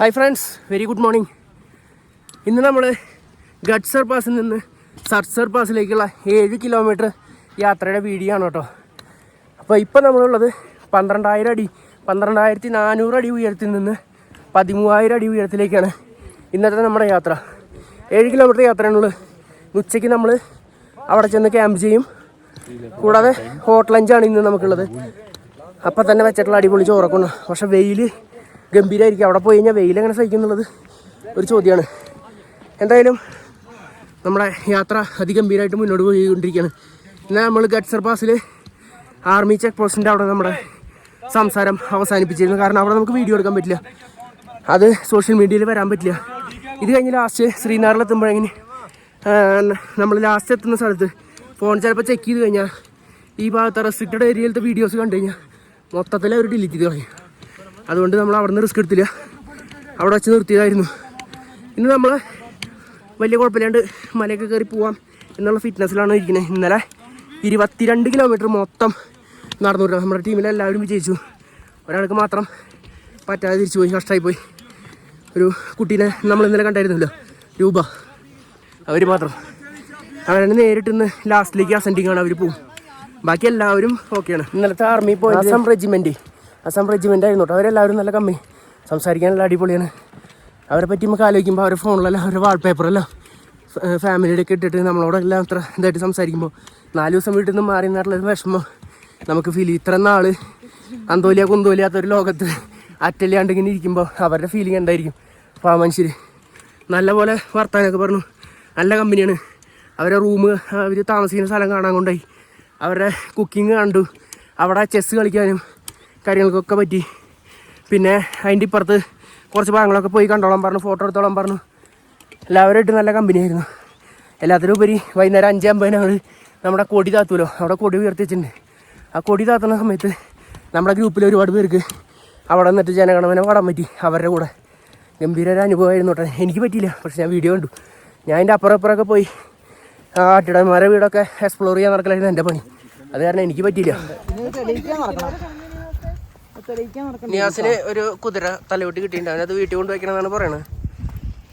Hi friends very good morning ഇന്ന് നമ്മൾ ഗഡ്സർ പാസിൽ നിന്ന് സർസർ പാസിലേക്കുള്ള ഏഴ് കിലോമീറ്റർ യാത്രയുടെ വീഡിയോ ആണ് കേട്ടോ. അപ്പോൾ ഇപ്പോൾ നമ്മളുള്ളത് പന്ത്രണ്ടായിരം അടി പന്ത്രണ്ടായിരത്തി നാനൂറ് അടി ഉയരത്തിൽ നിന്ന് പതിമൂവായിരം അടി ഉയരത്തിലേക്കാണ് ഇന്നത്തെ നമ്മുടെ യാത്ര. ഏഴ് കിലോമീറ്റർ യാത്രയാണുള്ളത്. ഉച്ചയ്ക്ക് നമ്മൾ അവിടെ ചെന്ന് ക്യാമ്പ് ചെയ്യും. കൂടാതെ ഹോട്ട് ലഞ്ചാണ് ഇന്ന് നമുക്കുള്ളത്. അപ്പം തന്നെ വെച്ചിട്ടുള്ള അടിപൊളി ചോറൊക്കെ പക്ഷെ വെയിൽ ഗംഭീരമായിരിക്കും അവിടെ പോയി കഴിഞ്ഞാൽ വെയിൽ എങ്ങനെ സഹിക്കുന്നുള്ളത് ഒരു ചോദ്യമാണ്. എന്തായാലും നമ്മുടെ യാത്ര അതിഗംഭീരമായിട്ട് മുന്നോട്ട് പോയിക്കൊണ്ടിരിക്കുകയാണ്. എന്നാൽ നമ്മൾ ഗഡ്സർ പാസിൽ ആർമി ചെക്ക് പോസ്റ്റിന്റെ അവിടെ നമ്മുടെ സംസാരം അവസാനിപ്പിച്ചിരുന്നു. കാരണം അവിടെ നമുക്ക് വീഡിയോ എടുക്കാൻ പറ്റില്ല. അത് സോഷ്യൽ മീഡിയയിൽ വരാൻ പറ്റില്ല. ഇത് കഴിഞ്ഞ് ലാസ്റ്റ് ശ്രീനാറിലെത്തുമ്പോഴെങ്ങനെ നമ്മൾ ലാസ്റ്റ് എത്തുന്ന സ്ഥലത്ത് ഫോൺ ചിലപ്പോൾ ചെക്ക് ചെയ്ത് കഴിഞ്ഞാൽ ഈ ഭാഗത്തെ റെസ്ട്രിക്റ്റഡ് ഏരിയയിലത്തെ വീഡിയോസ് കണ്ടു കഴിഞ്ഞാൽ മൊത്തത്തിൽ അവർ ഡിലീറ്റ് ചെയ്ത് കളയും. അതുകൊണ്ട് നമ്മൾ അവിടെ നിന്ന് റിസ്ക് എടുത്തില്ല. അവിടെ വെച്ച് നിർത്തിയതായിരുന്നു. ഇന്ന് നമ്മൾ വലിയ കുഴപ്പമില്ലാണ്ട് മലയൊക്കെ കയറി പോവാം എന്നുള്ള ഫിറ്റ്നസ്സിലാണ് ഇരിക്കുന്നത് ഇന്നലെ ഇരുപത്തിരണ്ട് കിലോമീറ്റർ മൊത്തം നടന്നു വിട്ടു നമ്മുടെ ടീമിലെല്ലാവരും വിജയിച്ചു. ഒരാൾക്ക് മാത്രം പറ്റാതെ തിരിച്ചു പോയി കഷ്ടമായി പോയി ഒരു കുട്ടീനെ നമ്മൾ ഇന്നലെ കണ്ടായിരുന്നല്ലോ രൂപ. അവർ മാത്രം. അവരെ നേരിട്ട് ഇന്ന് ലാസ്റ്റിലേക്ക് അസെൻഡിങ് ആണ് അവർ പോകും ബാക്കി എല്ലാവരും ഓക്കെയാണ് ഇന്നലത്തെ ആർമി പോയി റെജിമെന്റ് അസം റെജിമെന്റ് ആയിരുന്നു കേട്ടോ അവരെല്ലാവരും നല്ല കമ്മി. സംസാരിക്കാനുള്ള അടിപൊളിയാണ്. അവരെ പറ്റി നമുക്ക് ആലോചിക്കുമ്പോൾ അവരുടെ ഫോണിലെല്ലാം അവരുടെ വാൾപേപ്പറെല്ലാം ഫാമിലിയുടെ ഒക്കെ ഇട്ടിട്ട് നമ്മളോടെല്ലാം അത്ര ഇതായിട്ട് സംസാരിക്കുമ്പോൾ നാല് ദിവസം വീട്ടിൽ നിന്ന് മാറി നിന്നിട്ടുള്ള വിഷമം. നമുക്ക് ഫീൽ ഇത്ര നാൾ അന്തോലിയ കുന്തോലിയാത്തൊരു ലോകത്ത് അറ്റല്ലാണ്ട് ഇങ്ങനെ ഇരിക്കുമ്പോൾ അവരുടെ ഫീലിംഗ് എന്തായിരിക്കും? അപ്പോൾ ആ മനുഷ്യർ നല്ലപോലെ വർത്താനൊക്കെ പറഞ്ഞു. നല്ല കമ്പനിയാണ്. അവരെ റൂം അവർ താമസിക്കുന്ന സ്ഥലം കാണാൻ കൊണ്ടായി അവരുടെ കുക്കിംഗ് കണ്ടു. അവിടെ ചെസ്സ് കളിക്കാനും കാര്യങ്ങൾക്കൊക്കെ പറ്റി. പിന്നെ അതിന്റെ ഇപ്പുറത്ത് കുറച്ച് ഭാഗങ്ങളൊക്കെ പോയി കണ്ടോളാൻ പറഞ്ഞു ഫോട്ടോ എടുത്തോളാൻ പറഞ്ഞു. എല്ലാവരുമായിട്ട് നല്ല കമ്പനിയായിരുന്നു എല്ലാത്തിനും ഉപരി വൈകുന്നേരം അഞ്ച് അമ്പതിന് ഞങ്ങൾ നമ്മുടെ കൊടി താത്തുമല്ലോ അവിടെ കൊടി ഉയർത്തി വെച്ചിട്ടുണ്ട്. ആ കൊടി താത്തുന്ന സമയത്ത് നമ്മുടെ ഗ്രൂപ്പിൽ ഒരുപാട് പേർക്ക് അവിടെ നിന്നിട്ട് ജനഗണമന പാടാൻ പറ്റി അവരുടെ കൂടെ. ഗംഭീര ഒരു അനുഭവമായിരുന്നു കേട്ടോ. എനിക്ക് പറ്റിയില്ല പക്ഷെ ഞാൻ വീഡിയോ കണ്ടു. ഞാൻ അതിന്റെ അപ്പുറം അപ്പുറമൊക്കെ പോയി ആ ആട്ടിടന്മാരെ വീടൊക്കെ എക്സ്പ്ലോർ ചെയ്യാൻ നടക്കലായിരുന്നു എന്റെ പണി. അത് കാരണം എനിക്ക് പറ്റിയില്ല. നിയാസിന് ഒരു കുതിര തലവിട്ട് കിട്ടിയിട്ടുണ്ട്. അത് വീട്ടിൽ കൊണ്ട് വയ്ക്കണമെന്നാണ് പറയണത്.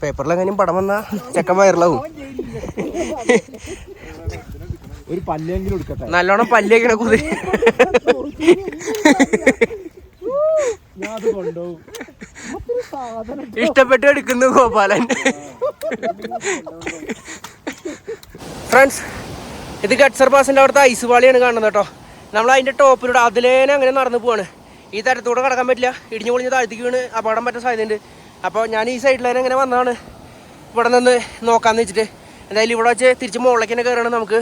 പേപ്പറിൽ എങ്ങനെയും പടം വന്നാൽ ചെക്കൻ വൈറലാവും. ഒരു പല്ലെങ്കിലും എടുക്കട്ടെ. നല്ലോണം പല്ലേക്കണ കുതിര. ഇഷ്ടപ്പെട്ട് എടുക്കുന്നു ഗോപാലൻ. ഫ്രണ്ട്സ് ഇത് ഗഡ്സർ പാസിന്റെ അവിടുത്തെ ഐസ് പാളിയാണ് കാണുന്നത് കേട്ടോ. നമ്മൾ അതിന്റെ ടോപ്പിലൂടെ അതിലേനെ അങ്ങനെ നടന്നു പോവാണ്. ഈ തരത്തൂടെ കടക്കാൻ പറ്റില്ല. ഇടിഞ്ഞു പൊളിഞ്ഞ് താഴ്ത്തിക്ക് വീണ് അപകടം പറ്റാൻ സാധ്യതയുണ്ട്. അപ്പോൾ ഞാൻ ഈ സൈഡിലേനെ ഇങ്ങനെ വന്നതാണ്. ഇവിടെ നിന്ന് നോക്കാമെന്ന് വെച്ചിട്ട്. എന്തായാലും ഇവിടെ വെച്ച് തിരിച്ച് മുകളിലേക്ക് തന്നെ കയറണം നമുക്ക്.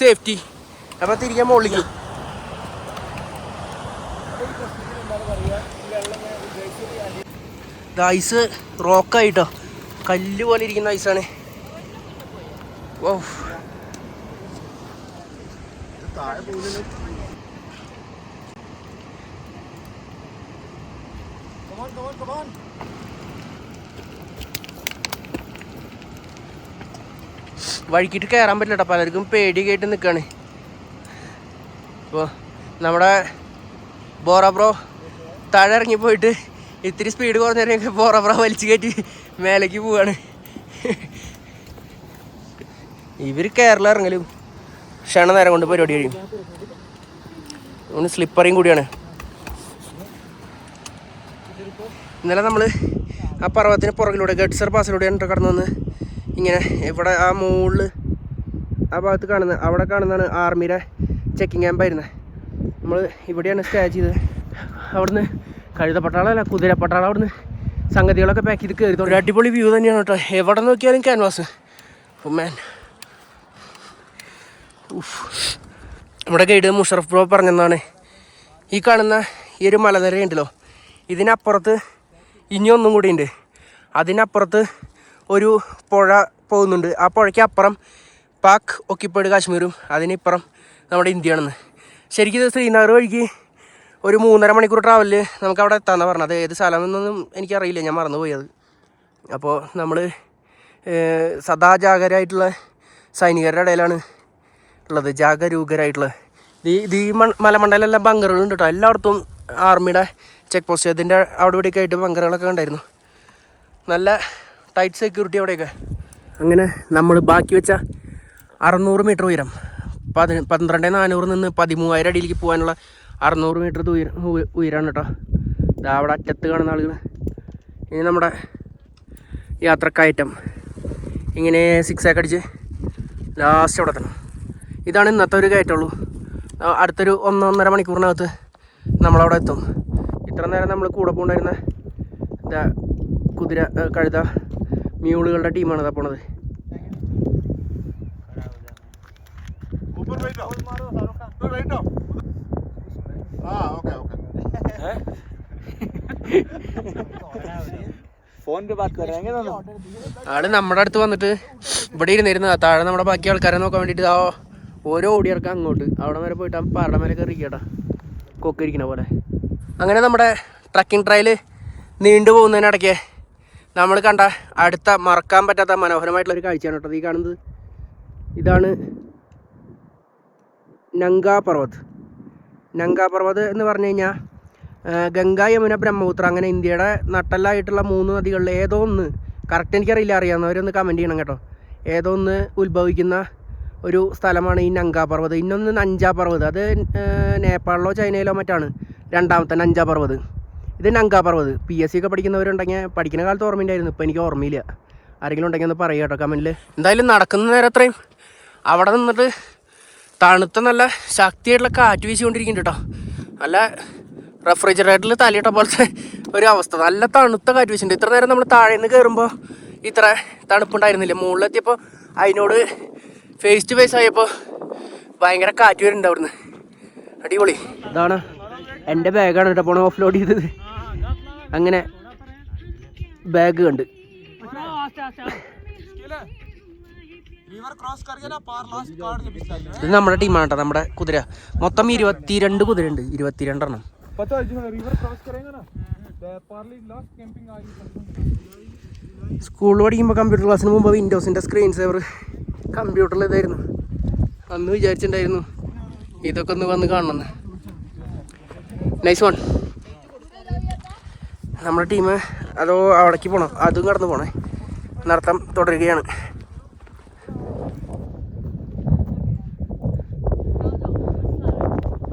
സേഫ്റ്റി അപ്പോൾ തിരിക്കാൻ മുകളിലേക്ക്. ഐസ് റോക്കായിട്ടോ കല്ല് പോലെ ഇരിക്കുന്ന ഐസാണ് ഓ. വഴിക്കിട്ട് കയറാൻ പറ്റില്ല പലർക്കും പേടി കേട്ട് നിൽക്കുകയാണ് ഇപ്പോൾ നമ്മുടെ ബോറ ബ്രോ താഴെ ഇറങ്ങി പോയിട്ട് ഇത്തിരി സ്പീഡ് കുറഞ്ഞിറങ്ങിയൊക്കെ ബോറ ബ്രോ വലിച്ചു കയറ്റി മേലേക്ക് പോവാണ്. ഇവർ കേരള ഇറങ്ങലും ക്ഷണ നേരം കൊണ്ട് പരിപാടി കഴിയും. സ്ലിപ്പറിയും കൂടിയാണ്. ഇന്നലെ നമ്മൾ ആ പർവതത്തിന് പുറകിലൂടെ ഗഡ്സർ പാസിലൂടെയാണ് കടന്നു വന്ന് ഇങ്ങനെ ഇവിടെ ആ മുകളിൽ ആ ഭാഗത്ത് കാണുന്ന അവിടെ കാണുന്നതാണ് ആർമിയുടെ ചെക്കിങ് ക്യാമ്പായിരുന്നത് നമ്മൾ ഇവിടെയാണ് സ്റ്റേ ചെയ്തത്. അവിടുന്ന് കഴുതപ്പട്ടാളല്ല കുതിരപ്പട്ടാളം അവിടുന്ന് സംഗതികളൊക്കെ പാക്ക് ചെയ്ത് കയറി ഒരു അടിപൊളി വ്യൂ തന്നെയാണ് കേട്ടോ. എവിടെ നോക്കിയാലും ക്യാൻവാസ് മാൻ നമ്മുടെ ഗൈഡ് മുഷറഫ് ബ്രോ പറഞ്ഞതാണ് ഈ കാണുന്ന ഈ ഒരു മലനിര ഉണ്ടല്ലോ ഇതിനപ്പുറത്ത് ഇനിയൊന്നും കൂടി ഉണ്ട്. അതിനപ്പുറത്ത് ഒരു പുഴ പോകുന്നുണ്ട്. ആ പുഴയ്ക്ക് അപ്പുറം പാക് ഒക്കിപ്പേട് കാശ്മീരും അതിനിപ്പുറം നമ്മുടെ ഇന്ത്യയാണെന്ന്. ശരിക്കും ഇത് ശ്രീനഗർ വഴിക്ക് ഒരു മൂന്നര മണിക്കൂർ ട്രാവലിൽ നമുക്ക് അവിടെ എത്താമെന്ന് പറഞ്ഞത്. ഏത് സ്ഥലമെന്നൊന്നും എനിക്കറിയില്ല. ഞാൻ മറന്നുപോയത് അപ്പോൾ നമ്മൾ സദാ ജാഗരായിട്ടുള്ള സൈനികരുടെ ഇടയിലാണ് ഉള്ളത്. ജാഗരൂകരായിട്ടുള്ള. ഈ ഈ മൺ മലമണ്ടലെല്ലാം ബങ്കറുകളുണ്ട് കേട്ടോ എല്ലായിടത്തും ആർമിയുടെ ചെക്ക് പോസ്റ്റ് അതിന്റെ അവിടെ ആയിട്ട് ബങ്കറുകളൊക്കെ ഉണ്ടായിരുന്നു നല്ല ടൈറ്റ് സെക്യൂരിറ്റി അവിടെയൊക്കെ. അങ്ങനെ നമ്മൾ ബാക്കി വെച്ച അറുന്നൂറ് മീറ്റർ ഉയരം പതി പന്ത്രണ്ട് നാനൂറ് നിന്ന് പതിമൂവായിരം അടിയിലേക്ക് പോകാനുള്ള അറുന്നൂറ് മീറ്റർ ഉയരം ഉയ- ഉയരാണ് കേട്ടോ ഇതാ അവിടെ അറ്റത്ത് കാണുന്ന ആളുകൾ ഇനി നമ്മുടെ യാത്രക്കയറ്റം ഇങ്ങനെ സിക്സ് ആക്ക് അടിച്ച് ലാസ്റ്റ് അവിടെ എത്തണം. ഇതാണ് ഇന്നത്തെ ഒരു കയറ്റമുള്ളൂ. അടുത്തൊരു ഒന്നൊന്നര മണിക്കൂറിനകത്ത് നമ്മളവിടെ എത്തും. ഇത്ര നേരം നമ്മൾ കൂടെ പോകണ്ടായിരുന്ന എന്താ കുതിര കഴുത മ്യൂളുകളുടെ ടീമാണ് ഇതാ പോണത്. ആൾ നമ്മുടെ അടുത്ത് വന്നിട്ട് ഇവിടെ ഇരുന്നിരുന്നു. താഴെ നമ്മുടെ ബാക്കി ആൾക്കാരെ നോക്കാൻ വേണ്ടിട്ട് ഓരോ ഓടിയിറക്കാം അങ്ങോട്ട്. അവിടെ വരെ പോയിട്ട് ആ പാറയുടെ മേലെ കയറി കൊക്കരിക്കണ പോലെ. അങ്ങനെ നമ്മുടെ ട്രക്കിംഗ് ട്രയൽ നീണ്ടു പോകുന്നതിനിടയ്ക്ക് നമ്മൾ കണ്ട അടുത്ത മറക്കാൻ പറ്റാത്ത മനോഹരമായിട്ടുള്ള ഒരു കാഴ്ചയാണ് കേട്ടോ. ഈ കാണുന്നത്. ഇതാണ് നങ്കാ പർവത്. നങ്കാ പർവത് എന്ന് പറഞ്ഞു കഴിഞ്ഞാൽ ഗംഗ യമുന ബ്രഹ്മപുത്ര അങ്ങനെ ഇന്ത്യയുടെ നട്ടലായിട്ടുള്ള മൂന്ന് നദികളിൽ ഏതോ ഒന്ന് കറക്റ്റ് എനിക്കറിയില്ല അറിയാവുന്നവരൊന്ന് കമന്റ് ചെയ്യണം കേട്ടോ. ഏതോ ഒന്ന് ഉത്ഭവിക്കുന്ന ഒരു സ്ഥലമാണ് ഈ നങ്കാ പർവത്. ഇന്നൊന്ന് നഞ്ചാ പർവത്. അത് നേപ്പാളിലോ ചൈനയിലോ മറ്റാണ്. രണ്ടാമത്തെ നഞ്ചാ പർവത്. ഇത് Nanga Parbat. P S C ഒക്കെ പഠിക്കുന്നവരുണ്ടെങ്കിൽ പഠിക്കുന്ന കാലത്ത് ഓർമ്മയുണ്ടായിരുന്നു ഇപ്പോൾ എനിക്ക് ഓർമ്മയില്ല. ആരെങ്കിലും ഉണ്ടെങ്കിൽ ഒന്ന് പറയുക കേട്ടോ കമന്റിൽ എന്തായാലും നടക്കുന്ന നേരം അത്രയും അവിടെ നിന്നിട്ട് തണുത്ത നല്ല ശക്തിയായിട്ടുള്ള കാറ്റ് വീശിക്കൊണ്ടിരിക്കുന്നുണ്ട് കേട്ടോ. നല്ല റെഫ്രിജറേറ്ററിൽ തലയിട്ട പോലത്തെ ഒരു അവസ്ഥ. നല്ല തണുത്ത കാറ്റ് വീശിട്ടുണ്ട് ഇത്ര നേരം നമ്മൾ താഴെ നിന്ന് കയറുമ്പോൾ ഇത്ര തണുപ്പുണ്ടായിരുന്നില്ല. മുകളിലെത്തിയപ്പോൾ അതിനോട് ഫേസ് ടു ഫേസ് ആയപ്പോൾ ഭയങ്കര കാറ്റ് വരുന്നുണ്ട് അവിടുന്ന്. അടിപൊളി. ഇതാണ് എന്റെ ബാഗാണ് കേട്ടോ പോണ ഓഫ് ലോഡ് ചെയ്തത്. അങ്ങനെ ബാഗ് കണ്ട്. ഇത് നമ്മുടെ ടീമാണ് കേട്ടോ നമ്മുടെ കുതിര. മൊത്തം ഇരുപത്തിരണ്ട് കുതിര ഉണ്ട് ഇരുപത്തിരണ്ടെണ്ണം സ്കൂളിൽ പഠിക്കുമ്പോൾ കമ്പ്യൂട്ടർ ക്ലാസ്സിന് മുമ്പ് വിൻഡോസിന്റെ സ്ക്രീൻ സേവർ കമ്പ്യൂട്ടറിൽ ഇതായിരുന്നു. അന്ന് വിചാരിച്ചിട്ടുണ്ടായിരുന്നു ഇതൊക്കെ ഒന്ന് വന്ന് കാണണമെന്ന് നൈസ് വൺ നമ്മുടെ ടീം അതോ അവിടേക്ക് പോകണം അതും കടന്നു പോണേ. നടത്തം തുടരുകയാണ്.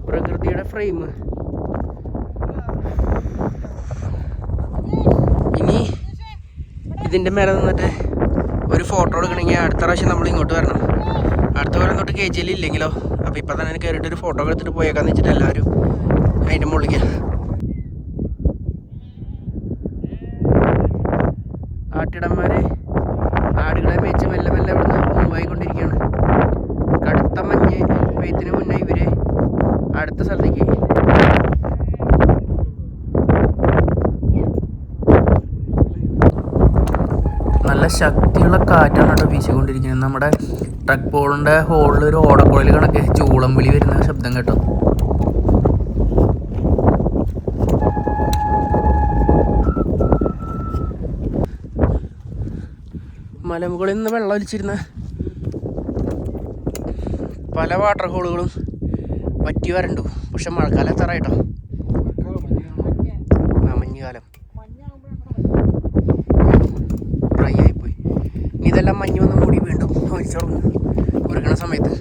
പ്രകൃതിയുടെ ഫ്രെയിം ഇനി ഇതിന്റെ മേലെ നിന്നിട്ട് ഒരു ഫോട്ടോ എടുക്കണമെങ്കിൽ അടുത്ത പ്രാവശ്യം നമ്മൾ ഇങ്ങോട്ട് വരണം. അടുത്ത കൊല്ലം തൊട്ട് കെ ഇല്ലെങ്കിലോ? അപ്പോൾ ഇപ്പം തന്നെ കയറിയിട്ട് ഒരു ഫോട്ടോ എടുത്തിട്ട് പോയേക്കാന്ന് വെച്ചിട്ട് എല്ലാവരും അതിന്റെ മുകളിലേക്ക്. ആട്ടിടന്മാരെ ആടുകളെ മേച്ച് മെല്ലെ മെല്ലെ ഇവിടുന്ന് മൂവായിക്കൊണ്ടിരിക്കുകയാണ് കടുത്ത മഞ്ഞ് പെയ്ത്തിന് മുന്നേ ഇവർ അടുത്ത സ്ഥലത്തേക്ക് നല്ല ശക്തിയുള്ള കാറ്റാണ് കേട്ടോ വീശിക്കൊണ്ടിരിക്കുന്നത്. നമ്മുടെ ട്രക്ക് പോളിന്റെ ഹോളിൽ ഒരു ഓടക്കുഴൽ കണക്ക് ചൂളം വിളി വരുന്ന ശബ്ദം കേട്ടോ. മലമുകളിൽ നിന്ന് വെള്ളം ഒലിച്ചിരുന്ന പല വാട്ടർ ഹോളുകളും വറ്റി വരണ്ടു. പക്ഷെ മഴക്കാലം എത്താറായിട്ടോ ആ മഞ്ഞുകാലം. ഡ്രൈ ആയിപ്പോയി. ഇതെല്ലാം മഞ്ഞ് വന്ന് മൂടി വീണ്ടും ഒലിച്ചു ഒരുക്കണ സമയത്ത്.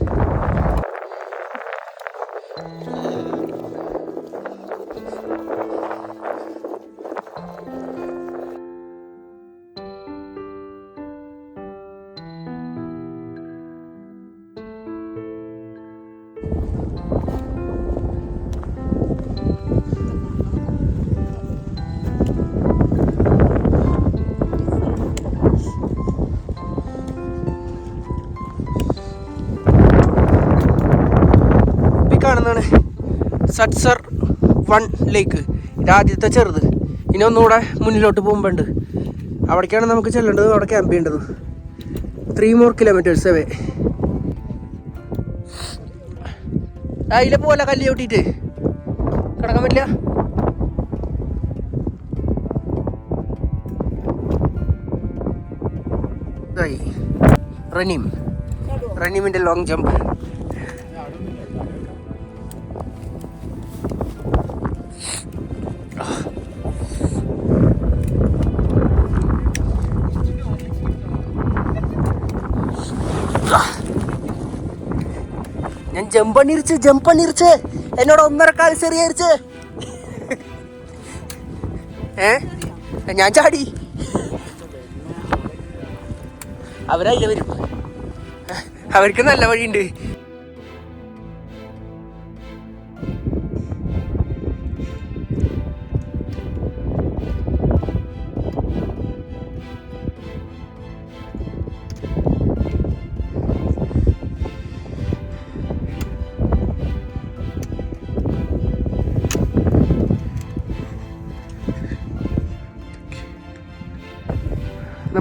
Satsar one lake. ഇത് ആദ്യത്തെ ചെറുത്. ഇനി ഒന്നുകൂടെ മുന്നിലോട്ട് പോകുമ്പോണ്ട്. അവിടേക്കാണ് നമുക്ക് ചെല്ലേണ്ടത്. അവിടെ ക്യാമ്പ് ചെയ്യേണ്ടത്. ത്രീ മോർ കിലോമീറ്റേഴ്സ് അവേ അതിലെ പോലെ കല്ല് ചവിട്ടിയിട്ട്. കിടക്കാൻ പറ്റില്ല. റനീം. റനീമിന്റെ ലോങ് ജമ്പ് ജമ്പണിരിച്ച് ജമ്പണ്ണിരിച്ച് എന്നോട് ഒന്നര കാൽ ചെറിയരിച്ച് ഏ? ഞാൻ ചാടി. അവരായില്ല വരും അവർക്ക് നല്ല വഴിയുണ്ട്.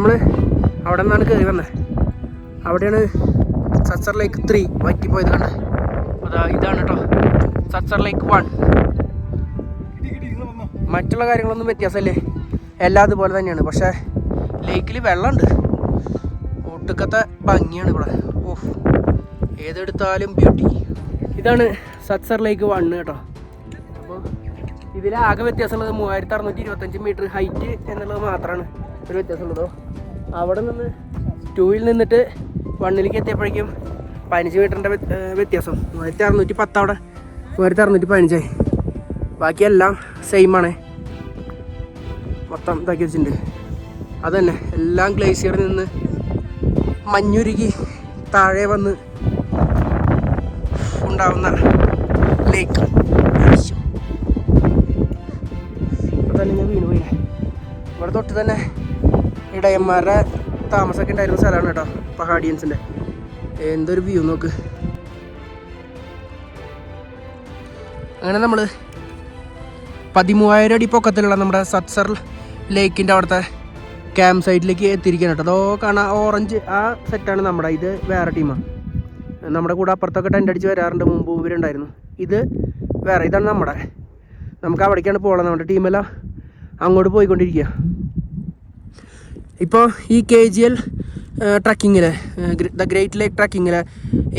നമ്മൾ അവിടെ നിന്നാണ് കയറി വന്നത് അവിടെയാണ് സച്ചർ ലേക്ക് ത്രീ വറ്റിപ്പോയത് കണ്ട്. അതാ ഇതാണ് കേട്ടോ സച്ചർ ലേക്ക് വൺ മറ്റുള്ള കാര്യങ്ങളൊന്നും വ്യത്യാസമല്ലേ? എല്ലാം അതുപോലെ തന്നെയാണ്. പക്ഷേ ലേക്കിൽ വെള്ളമുണ്ട്. ഒട്ടുക്കത്തെ ഭംഗിയാണ് ഇവിടെ. ഓ ഏതെടുത്താലും ബ്യൂട്ടി ഇതാണ് സത്സർ ലേക്ക് വണ്ണ് കേട്ടോ. അപ്പോൾ ഇതിലാകെ വ്യത്യാസമുള്ളത് മൂവായിരത്തി അറുന്നൂറ്റി ഇരുപത്തഞ്ച് മീറ്റർ ഹൈറ്റ് എന്നുള്ളത് മാത്രമാണ് ഒരു വ്യത്യാസമുള്ളതോ? അവിടെ നിന്ന് ടൂവിൽ നിന്നിട്ട് വണ്ണിലേക്ക് എത്തിയപ്പോഴേക്കും പതിനഞ്ച് മീറ്ററിന്റെ വ്യത്യാസം. മൂവായിരത്തി അറുന്നൂറ്റി പത്ത് അവിടെ മൂവായിരത്തി അറുന്നൂറ്റി പതിനഞ്ചായി ബാക്കിയെല്ലാം സെയിമാണ് മൊത്തം ഇതാക്കി വെച്ചിട്ടുണ്ട്. അതന്നെ. എല്ലാം ഗ്ലേസിയറിൽ നിന്ന് മഞ്ഞുരുകി താഴെ വന്ന് ഉണ്ടാവുന്ന ലേക്ക് അതന്നെ ഞാൻ വീണ് പോയില്ലേ ഇവിടെ തൊട്ട് തന്നെ ഇടയന്മാരുടെ താമസമൊക്കെ ഉണ്ടായിരുന്ന സ്ഥലമാണ് കേട്ടോ പഹാഡിയൻസിന്റെ. എന്തൊരു വ്യൂ നോക്ക്. അങ്ങനെ നമ്മൾ പതിമൂവായിരം അടി പൊക്കത്തിലുള്ള നമ്മുടെ സത്സർ ലേക്കിന്റെ അവിടുത്തെ ക്യാമ്പ് സൈറ്റിലേക്ക് എത്തിയിരിക്കുകയാണ് കേട്ടോ. അതോ കാണാം ഓറഞ്ച് ആ സെറ്റാണ് നമ്മുടെ ഇത് വേറെ ടീമാണ് നമ്മുടെ കൂടെ അപ്പുറത്തൊക്കെ ടെന്റ് അടിച്ച് വരാറുണ്ട് മുമ്പ് ഇവരുണ്ടായിരുന്നു. ഇത് വേറെ ഇതാണ് നമ്മുടെ. നമുക്ക് അവിടേക്കാണ് പോകണം നമ്മുടെ ടീമെല്ലാം അങ്ങോട്ട് പോയിക്കൊണ്ടിരിക്കുക. ഇപ്പോൾ ഈ കെ ജി എൽ ട്രക്കിങ്ങിൽ ദ ഗ്രേറ്റ് ലേക്ക് ട്രക്കിങ്ങിൽ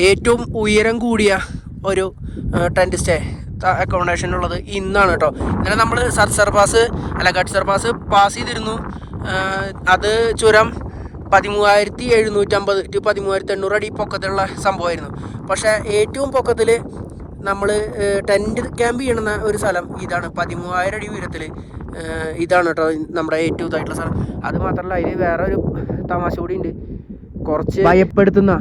ഏറ്റവും ഉയരം കൂടിയ ഒരു ടെന്റ് സ്റ്റേ അക്കോമഡേഷൻ ഉള്ളത് ഇന്നാണ് കേട്ടോ ഇന്നലെ നമ്മൾ സർസർ പാസ് അല്ല ഗഡ്സർ പാസ് പാസ് ചെയ്തിരുന്നു. അത് ചുരം പതിമൂവായിരത്തി എഴുന്നൂറ്റമ്പത് ടു പതിമൂവായിരത്തി എണ്ണൂറ് അടി പൊക്കത്തിലുള്ള സംഭവമായിരുന്നു. പക്ഷേ ഏറ്റവും പൊക്കത്തിൽ നമ്മൾ ടെന്റ് ക്യാമ്പ് ചെയ്യണ ഒരു സ്ഥലം ഇതാണ്. പതിമൂവായിരം അടി ഉയരത്തിൽ ഇതാണ് കേട്ടോ നമ്മുടെ ഏറ്റവും ഇതായിട്ടുള്ള സ്ഥലം അത് മാത്രമല്ല അതിൽ വേറെ ഒരു തമാശ കൂടി ഉണ്ട്. കുറച്ച് ഭയപ്പെടുത്തുന്ന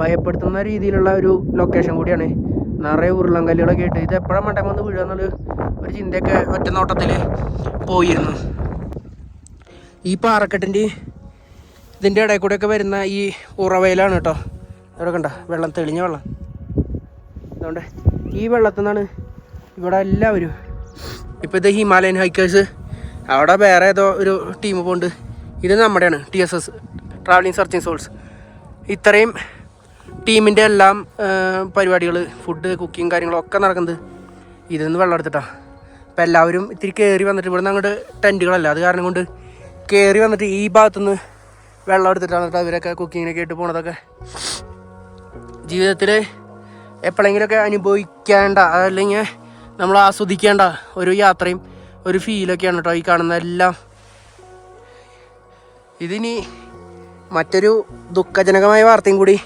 ഭയപ്പെടുത്തുന്ന രീതിയിലുള്ള ഒരു ലൊക്കേഷൻ കൂടിയാണ്. നിറയെ ഉരുളങ്കല്ലുകളൊക്കെ ആയിട്ട് ഇത് എപ്പോഴാണ് മണ്ടം വന്ന് വീഴുക ഒരു ചിന്തയൊക്കെ ഒറ്റ നോട്ടത്തിൽ പോയിരുന്നു ഈ പാറക്കെട്ടിന്റെ ഇതിന്റെ ഇടയിൽ കൂടെയൊക്കെ വരുന്ന ഈ ഉറവയിലാണ് കേട്ടോ. ഇവിടെ കണ്ട? വെള്ളം തെളിഞ്ഞ വെള്ളം. അതുകൊണ്ട് ഈ വെള്ളത്തിൽ നിന്നാണ് ഇവിടെ എല്ലാവരും ഇപ്പോൾ ഇത് ഹിമാലയൻ ഹൈക്കേഴ്സ് അവിടെ വേറെ ഏതോ ഒരു ടീം പോകുന്നുണ്ട് ഇത് നമ്മുടെയാണ് T S S travelling searching souls ഇത്രയും ടീമിന്റെ എല്ലാം പരിപാടികൾ ഫുഡ് കുക്കിങ് കാര്യങ്ങളൊക്കെ നടക്കുന്നത് ഇതിൽ നിന്ന് വെള്ളം എടുത്തിട്ടാണ് അപ്പോൾ എല്ലാവരും ഇത്തിരി കയറി വന്നിട്ട് ഇവിടെ നിന്ന് അങ്ങോട്ട് ടെന്റുകളല്ല അത് കാരണം കൊണ്ട് കയറി വന്നിട്ട് ഈ ഭാഗത്തുനിന്ന് വെള്ളം എടുത്തിട്ടാണ് എന്നിട്ട് അവരൊക്കെ കുക്കിങ്ങിനൊക്കെ ആയിട്ട് പോണതൊക്കെ. ജീവിതത്തിൽ എപ്പോഴെങ്കിലുമൊക്കെ അനുഭവിക്കേണ്ട അല്ലെങ്കിൽ നമ്മൾ ആസ്വദിക്കേണ്ട ഒരു യാത്രയും ഒരു ഫീലൊക്കെയാണ് കേട്ടോ ഈ കാണുന്ന എല്ലാം. ഇതിനി മറ്റൊരു ദുഃഖജനകമായ വാർത്തയും കൂടി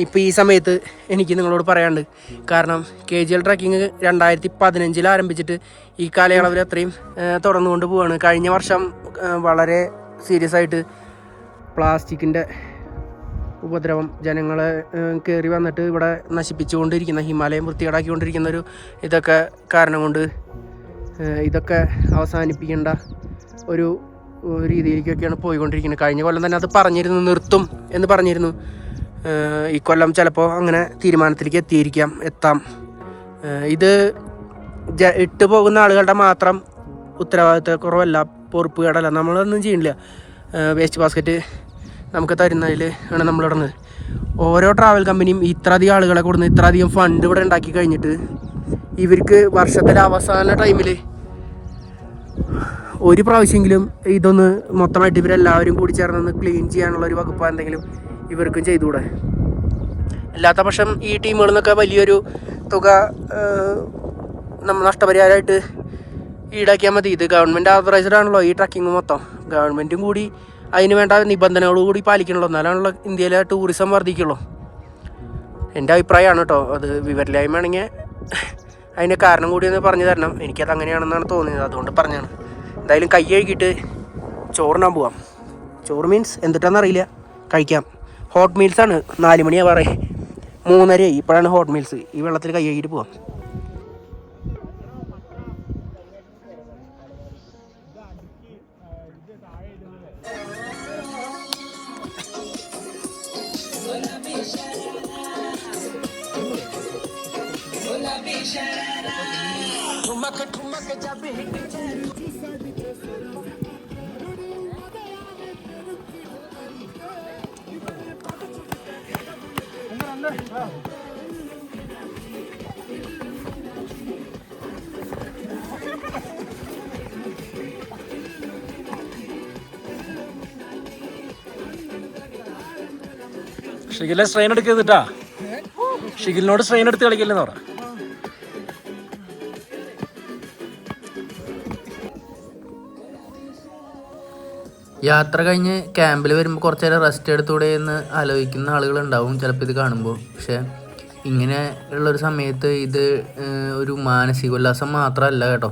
ഇപ്പോൾ ഈ സമയത്ത് എനിക്ക് നിങ്ങളോട് പറയാനുണ്ട്. കാരണം കെ ജി എൽ ട്രക്കിങ് രണ്ടായിരത്തി പതിനഞ്ചിൽ ആരംഭിച്ചിട്ട് ഈ കാലയളവിൽ അത്രയും തുടർന്നുകൊണ്ട് പോവാണ്. കഴിഞ്ഞ വർഷം വളരെ സീരിയസ് ആയിട്ട് പ്ലാസ്റ്റിക്കിന്റെ ഉപദ്രവം ജനങ്ങളെ കയറി വന്നിട്ട് ഇവിടെ നശിപ്പിച്ചുകൊണ്ടിരിക്കുന്ന ഹിമാലയം വൃത്തികേടാക്കിക്കൊണ്ടിരിക്കുന്ന ഒരു ഇതൊക്കെ കാരണം കൊണ്ട് ഇതൊക്കെ അവസാനിപ്പിക്കേണ്ട ഒരു രീതിയിലേക്കൊക്കെയാണ് പോയിക്കൊണ്ടിരിക്കുന്നത്. കഴിഞ്ഞ കൊല്ലം തന്നെ അത് പറഞ്ഞിരുന്നു നിർത്തും എന്ന് പറഞ്ഞിരുന്നു. ഈ കൊല്ലം ചിലപ്പോൾ അങ്ങനെ തീരുമാനത്തിലേക്ക് എത്തിയിരിക്കാം എത്താം. ഇത് ജ ഇട്ട് പോകുന്ന ആളുകളുടെ മാത്രം ഉത്തരവാദിത്തക്കുറവല്ല പൊറുപ്പുകേടല്ല നമ്മളൊന്നും ചെയ്യണില്ല. വേസ്റ്റ് ബാസ്ക്കറ്റ് നമുക്ക് തരുന്നതിൽ ആണ് നമ്മളിടുന്നത് ഓരോ ട്രാവൽ കമ്പനിയും ഇത്രയധികം ആളുകളെ കൊടുന്ന് ഇത്രയധികം ഫണ്ട് ഇവിടെ ഉണ്ടാക്കി കഴിഞ്ഞിട്ട് ഇവർക്ക് വർഷത്തിലെ അവസാന ടൈമിൽ ഒരു പ്രാവശ്യമെങ്കിലും ഇതൊന്ന് മൊത്തമായിട്ട് ഇവരെല്ലാവരും കൂടി ചേർന്നൊന്ന് ക്ലീൻ ചെയ്യാനുള്ള ഒരു വകുപ്പ് എന്തെങ്കിലും ഇവർക്കും ചെയ്തുകൂടെ? അല്ലാത്ത പക്ഷം ഈ ടീമുകളിൽ നിന്നൊക്കെ വലിയൊരു തുക നമ്മൾ നഷ്ടപരിഹാരമായിട്ട് ഈടാക്കിയാൽ മതി. ഇത് ഗവൺമെന്റ് ആതറൈസ്ഡ് ആണല്ലോ ഈ ട്രക്കിങ് മൊത്തം. ഗവൺമെന്റും കൂടി അതിന് വേണ്ട നിബന്ധനകളും കൂടി പാലിക്കണല്ലോ. എന്നാലാണല്ലോ ഇന്ത്യയിലെ ടൂറിസം വർദ്ധിക്കുള്ളൂ. എന്റെ അഭിപ്രായമാണ് കേട്ടോ അത്. വിവരമില്ലായ്മയാണെങ്കിൽ അതിന്റെ കാരണം കൂടി ഒന്ന് പറഞ്ഞു തരണം. എനിക്കത് അങ്ങനെയാണെന്നാണ് തോന്നിയത്. അതുകൊണ്ട് പറഞ്ഞാണ് എന്തായാലും കൈ കഴുകിയിട്ട് ചോറിനാൻ പോവാം. ചോറ് മീൻസ് എന്തിട്ടാണെന്നറിയില്ല കഴിക്കാം. ഹോട്ട് മീൽസാണ് നാല് മണിയാ പറയേ മൂന്നരയായി. ഇപ്പോഴാണ് ഹോട്ട് മീൽസ് ഈ വെള്ളത്തിൽ കൈ കഴുകിയിട്ട് പോവാം. ഷിഗിലെ സ്ട്രെയിൻ എടുക്കരുതിട്ടാ ഷിഗിലിനോട് സ്ട്രെയിൻ എടുത്ത് കളിക്കില്ലെന്ന് പറ. യാത്ര കഴിഞ്ഞ് ക്യാമ്പിൽ വരുമ്പോൾ കുറച്ച് നേരം റെസ്റ്റ് എടുത്തൂടെ എന്ന് ആലോചിക്കുന്ന ആളുകളുണ്ടാവും ചിലപ്പോൾ ഇത് കാണുമ്പോൾ പക്ഷേ ഇങ്ങനെ ഉള്ളൊരു സമയത്ത് ഇത് ഒരു മാനസിക മാനസികോല്ലാസം മാത്രമല്ല കേട്ടോ.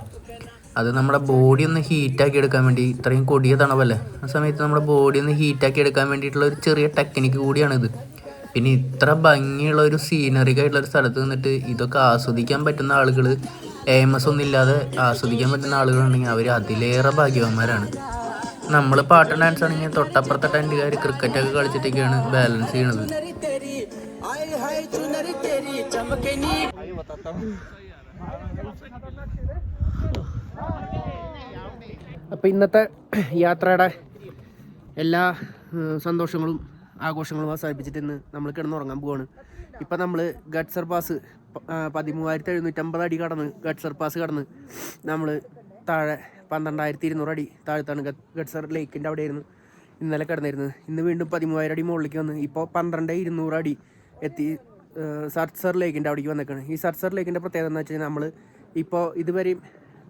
അത് നമ്മുടെ ബോഡി ഒന്ന് ഹീറ്റാക്കി എടുക്കാൻ വേണ്ടി ഇത്രയും കൊടിയ തണവല്ലേ? ആ സമയത്ത് നമ്മുടെ ബോഡി ഒന്ന് ഹീറ്റാക്കി എടുക്കാൻ വേണ്ടിയിട്ടുള്ള ഒരു ചെറിയ ടെക്നിക്ക് കൂടിയാണിത്. പിന്നെ ഇത്ര ഭംഗിയുള്ള ഒരു സീനറി ആയിട്ടുള്ള ഒരു സ്ഥലത്ത് നിന്നിട്ട് ഇതൊക്കെ ആസ്വദിക്കാൻ പറ്റുന്ന ആളുകൾ എസ് ഒന്നും ഇല്ലാതെ ആസ്വദിക്കാൻ പറ്റുന്ന ആളുകളുണ്ടെങ്കിൽ അവർ അതിലേറെ ഭാഗ്യവാന്മാരാണ്. നമ്മൾ പാട്ട് ഡാൻസ് ആണെങ്കിൽ തൊട്ടപ്പുറത്തെ ക്രിക്കറ്റ് ഒക്കെ കളിച്ചിട്ടൊക്കെയാണ് ബാലൻസ് ചെയ്യണത്. അപ്പോൾ ഇന്നത്തെ യാത്രയുടെ എല്ലാ സന്തോഷങ്ങളും ആഘോഷങ്ങളും അവസാനിപ്പിച്ചിട്ട് ഇന്ന് നമ്മൾ കിടന്നുറങ്ങാൻ പോവാണ്. ഇപ്പം നമ്മൾ ഗഡ്സർ പാസ് പതിമൂവായിരത്തി എഴുന്നൂറ്റമ്പത് അടി കടന്ന് ഗഡ്സർ പാസ് കടന്ന് നമ്മൾ താഴെ പന്ത്രണ്ടായിരത്തി ഇരുന്നൂറ് അടി താഴത്താണ് ഗഡ്സർ ലേക്കിന്റെ അവിടെയായിരുന്നു ഇന്നലെ കിടന്നിരുന്നത്. ഇന്ന് വീണ്ടും പതിമൂവായിരം അടി മുകളിലേക്ക് വന്ന് ഇപ്പോൾ പന്ത്രണ്ട് ഇരുന്നൂറ് അടി എത്തി സർസർ ലേക്കിന്റെ അവിടേക്ക് വന്നേക്കാണ്. ഈ സർസർ ലേക്കിന്റെ പ്രത്യേകത എന്ന് വെച്ചാൽ നമ്മൾ ഇപ്പോൾ ഇതുവരെയും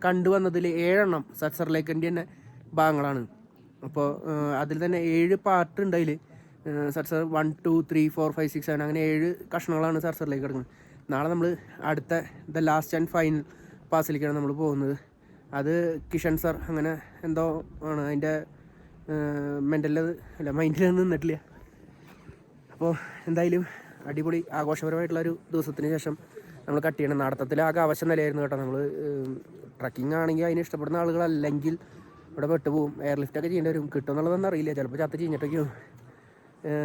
കണ്ടുവന്നതിൽ ഏഴെണ്ണം സർസർ ലേക്കിന്റെ തന്നെ ഭാഗങ്ങളാണ്. അപ്പോൾ അതിൽ തന്നെ ഏഴ് പാർട്ട് ഉണ്ട് Satsar one two three four five six seven അങ്ങനെ ഏഴ് കഷ്ണങ്ങളാണ് സർസറിലേക്ക് കിടക്കുന്നത്. നാളെ നമ്മൾ അടുത്ത ദ ലാസ്റ്റ് ആൻഡ് ഫൈനൽ പാസിലേക്കാണ് നമ്മൾ പോകുന്നത്. അത് കിഷൻ സർ അങ്ങനെ എന്തോ ആണ് അതിന്റെ മെന്റലിൽ അല്ല മൈൻഡിലൊന്നും നിന്നിട്ടില്ല. അപ്പോൾ എന്തായാലും അടിപൊളി ആഘോഷപരമായിട്ടുള്ള ഒരു ദിവസത്തിന് ശേഷം നമ്മൾ കട്ട് ചെയ്യണം. നടത്തത്തിൽ ആകെ നിലയായിരുന്നു കേട്ടോ നമ്മൾ ട്രക്കിംഗ് ആണെങ്കിൽ അതിന് ഇഷ്ടപ്പെടുന്ന ആളുകളല്ലെങ്കിൽ ഇവിടെ പെട്ടുപോകും എയർ ലിഫ്റ്റൊക്കെ ചെയ്യേണ്ടി വരും. കിട്ടുമെന്നുള്ളതൊന്നും അറിയില്ല. ചിലപ്പോൾ ചത്ത് ചീഞ്ഞിട്ടൊക്കെയോ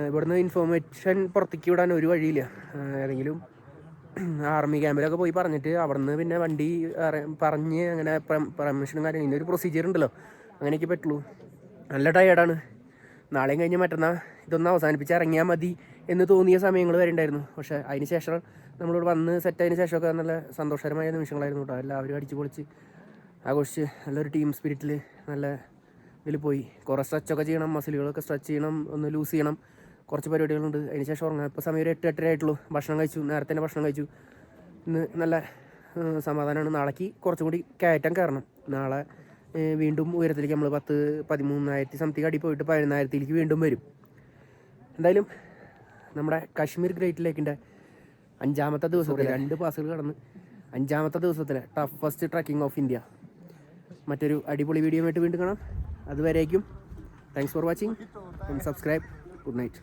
ഇവിടുന്ന് ഇൻഫോർമേഷൻ പുറത്തേക്ക് വിടാൻ ഒരു വഴിയില്ല. ഏതെങ്കിലും ആർമി ക്യാമ്പിലൊക്കെ പോയി പറഞ്ഞിട്ട് അവിടുന്ന് പിന്നെ വണ്ടി പറഞ്ഞ് അങ്ങനെ പെർമിഷനും കാര്യം ഇതിന്റെ ഒരു പ്രൊസീജിയർ ഉണ്ടല്ലോ. അങ്ങനെയൊക്കെ പറ്റുള്ളൂ. നല്ല ടയേർഡാണ് നാളെയും കഴിഞ്ഞ് മറ്റന്നാൾ ഇതൊന്ന് അവസാനിപ്പിച്ച് ഇറങ്ങിയാൽ മതി എന്ന് തോന്നിയ സമയങ്ങൾ വരെ ഉണ്ടായിരുന്നു. പക്ഷേ അതിന് ശേഷം നമ്മളിവിടെ വന്ന് സെറ്റ് ആയതിനു ശേഷമൊക്കെ നല്ല സന്തോഷകരമായ നിമിഷങ്ങളായിരുന്നു കേട്ടോ. എല്ലാവരും അടിച്ച് പൊളിച്ച് ആഘോഷിച്ച് നല്ലൊരു ടീം സ്പിരിറ്റിൽ നല്ല ഇതിൽ പോയി. കുറേ സ്ട്രെച്ചൊക്കെ ചെയ്യണം മസിലുകളൊക്കെ സ്ട്രെച്ച് ചെയ്യണം ഒന്ന് ലൂസ് ചെയ്യണം. കുറച്ച് പരിപാടികളുണ്ട്. അതിന് ശേഷം ഉറങ്ങാം. ഇപ്പോൾ സമയം ഒരു എട്ട് എട്ടര ആയിട്ടുള്ളൂ. ഭക്ഷണം കഴിച്ചു. നേരത്തെ തന്നെ ഭക്ഷണം കഴിച്ചു. ഇന്ന് നല്ല സമാധാനമാണ്. നാളേക്ക് കുറച്ചും കൂടി കയറ്റം കയറണം. നാളെ വീണ്ടും ഉയരത്തിലേക്ക് നമ്മൾ പത്ത് പതിമൂന്നായിരത്തി സംതിങ് അടി പോയിട്ട് പതിനൊന്നായിരത്തിലേക്ക് വീണ്ടും വരും. എന്തായാലും നമ്മുടെ കാശ്മീർ ഗ്രേറ്റ് ലേക്കിന്റെ അഞ്ചാമത്തെ ദിവസത്തിൽ രണ്ട് പാസുകൾ കടന്ന് അഞ്ചാമത്തെ ദിവസത്തിലെ ടഫസ്റ്റ് ട്രക്കിംഗ് ഓഫ് ഇന്ത്യ മറ്റൊരു അടിപൊളി വീഡിയോ ആയിട്ട് വീണ്ടും കാണാം. അതുവരേക്കും. Thanks for watching subscribe good night